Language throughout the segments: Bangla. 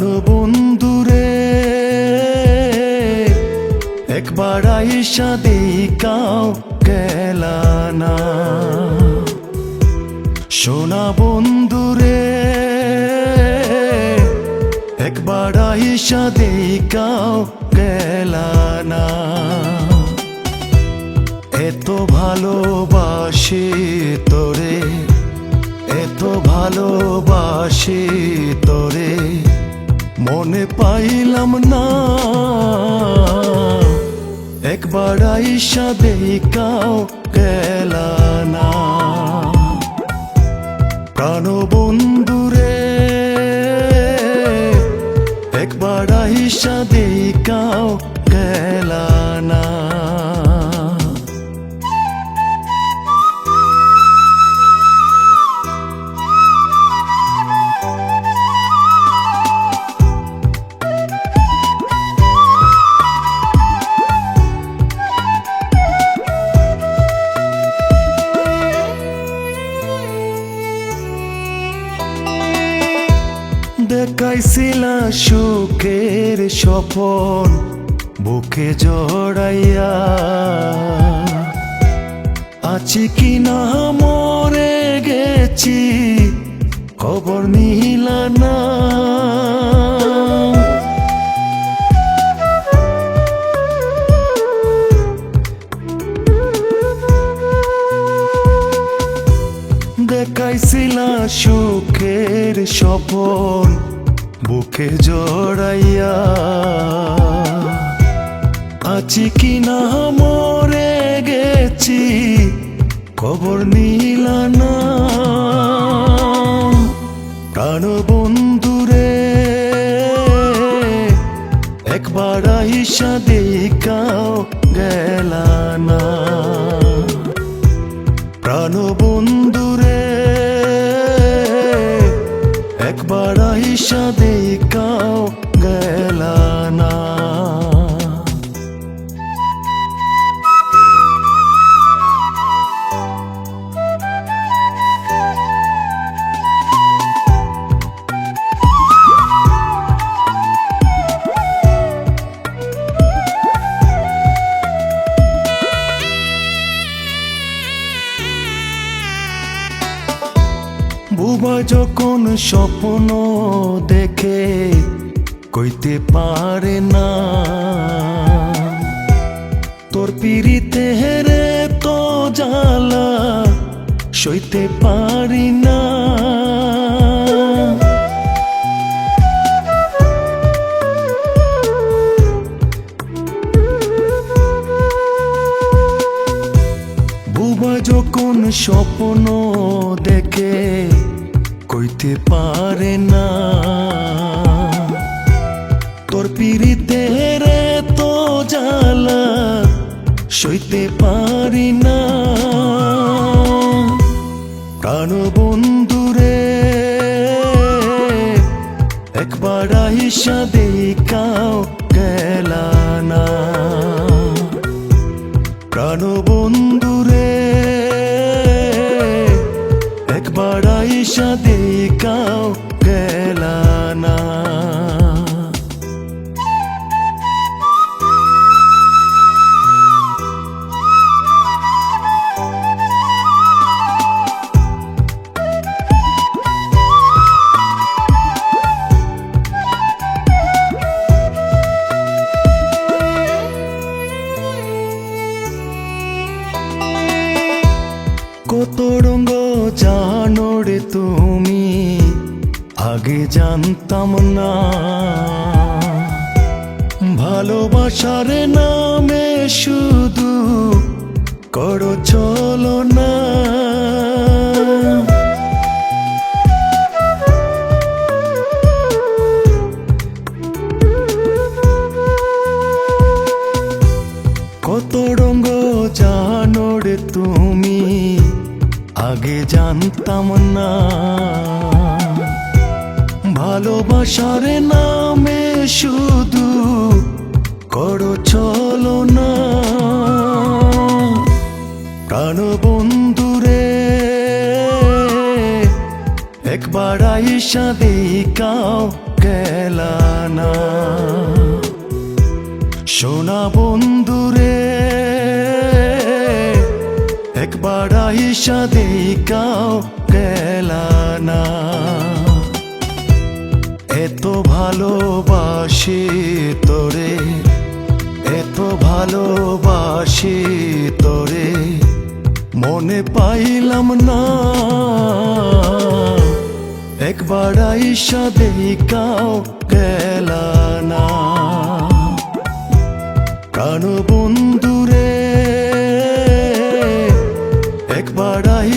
বন্ধুরে, একবার আইসা দেখাও কেলানা। সোনা বন্ধুরে, একবার আইসা দেখাও কেলানা। এত ভালোবাসি তোরে, এত ভালোবাসি তোরে। মনে পাইলাম না। একবার আইসা দেখাও গেলা না। প্রাণ বন্ধুরে একবার আইসা দেখাও গেলা না। দেখাইছিলা সুখের স্বপন, বুকে জড়াইয়া। আছি কি না মরে গেছি, খবর নিলা না। দেখাইছিলা সুখের স্বপন বুকে জড়াইয়া আছি কি না মরে গেছি খবর নিলা না প্রাণ বন্ধুরে একবার আইসা দেখাও গেলা না প্রাণ বন্ধুরে আইসা দেখাও গেলা না। বুবা যখন স্বপ্ন দেখে কইতে পারে না। তোর পিড়িতে হেরে তো জ্বালা সইতে পারি না। বুবা যখন স্বপ্ন দেখে কইতে পারে না। তোর পিড়িতে রে তো জ্বালা সইতে পারি না। প্রাণ বন্ধুরে একবার আইসা দেখাও আইসা দেখাও। কত রঙ্গ জানো রে তুমি, আগে জানতাম না। ভালোবাসার নামে শুধু করো, চলো না। কত রঙ্গ জানো রে তুমি আগে জানতাম না। ভালোবাসার নামে শুধু করো চলো না। প্রাণ বন্ধুরে একবার আইসা দেখাও গেলানা সোনা বন্ধুরে একবার আইসা দেখাও গেলা এত ভালোবাসি তোরে এত ভালোবাসি তোরে মনে পাইলাম না একবার আইসা দেখাও গেলা না বন্ধু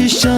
চিকিৎসা